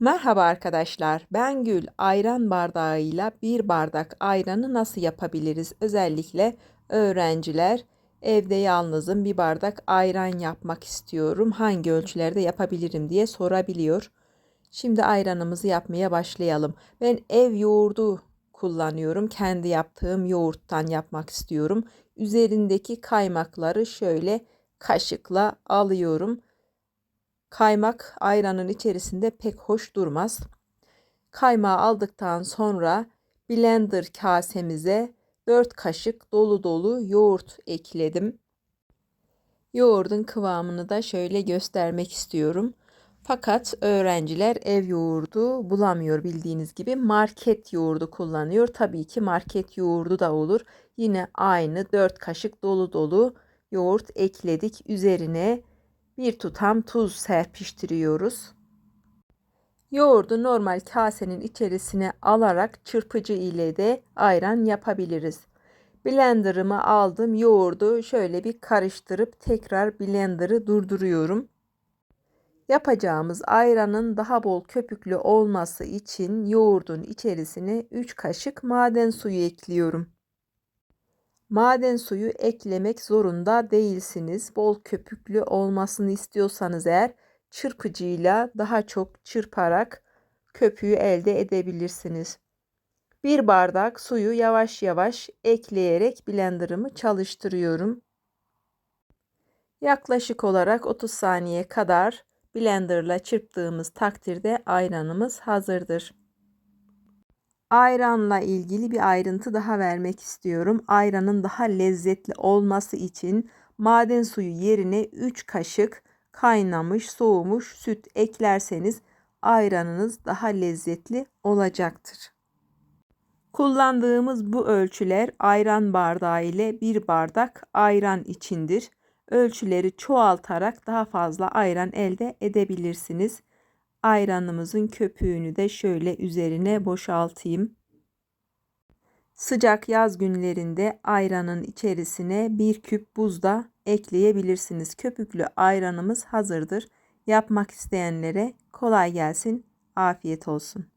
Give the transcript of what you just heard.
Merhaba arkadaşlar. Ben Gül. Ayran bardağıyla bir bardak ayranı nasıl yapabiliriz? Özellikle öğrenciler evde yalnızım bir bardak ayran yapmak istiyorum. Hangi ölçülerde yapabilirim diye sorabiliyor. Şimdi ayranımızı yapmaya başlayalım. Ben ev yoğurdu kullanıyorum. Kendi yaptığım yoğurttan yapmak istiyorum. Üzerindeki kaymakları şöyle kaşıkla alıyorum. Kaymak ayranın içerisinde pek hoş durmaz. Kaymağı aldıktan sonra blender kasemize 4 kaşık dolu dolu yoğurt ekledim. Yoğurdun kıvamını da şöyle göstermek istiyorum. Fakat öğrenciler ev yoğurdu bulamıyor bildiğiniz gibi market yoğurdu kullanıyor. Tabii ki market yoğurdu da olur. Yine aynı 4 kaşık dolu dolu yoğurt ekledik. Üzerine bir tutam tuz serpiştiriyoruz. Yoğurdu normal kasenin içerisine alarak çırpıcı ile de ayran yapabiliriz. Blender'ımı aldım. Yoğurdu şöyle bir karıştırıp tekrar blender'ı durduruyorum. Yapacağımız ayranın daha bol köpüklü olması için yoğurdun içerisine 3 kaşık maden suyu ekliyorum. Maden suyu eklemek zorunda değilsiniz. Bol köpüklü olmasını istiyorsanız eğer çırpıcıyla daha çok çırparak köpüğü elde edebilirsiniz. Bir bardak suyu yavaş yavaş ekleyerek blenderımı çalıştırıyorum. Yaklaşık olarak 30 saniye kadar blenderla çırptığımız takdirde ayranımız hazırdır. Ayranla ilgili bir ayrıntı daha vermek istiyorum. Ayranın daha lezzetli olması için maden suyu yerine 3 kaşık kaynamış, soğumuş süt eklerseniz ayranınız daha lezzetli olacaktır. Kullandığımız bu ölçüler ayran bardağı ile bir bardak ayran içindir. Ölçüleri çoğaltarak daha fazla ayran elde edebilirsiniz. Ayranımızın köpüğünü de şöyle üzerine boşaltayım. Sıcak yaz günlerinde ayranın içerisine bir küp buz da ekleyebilirsiniz. Köpüklü ayranımız hazırdır. Yapmak isteyenlere kolay gelsin. Afiyet olsun.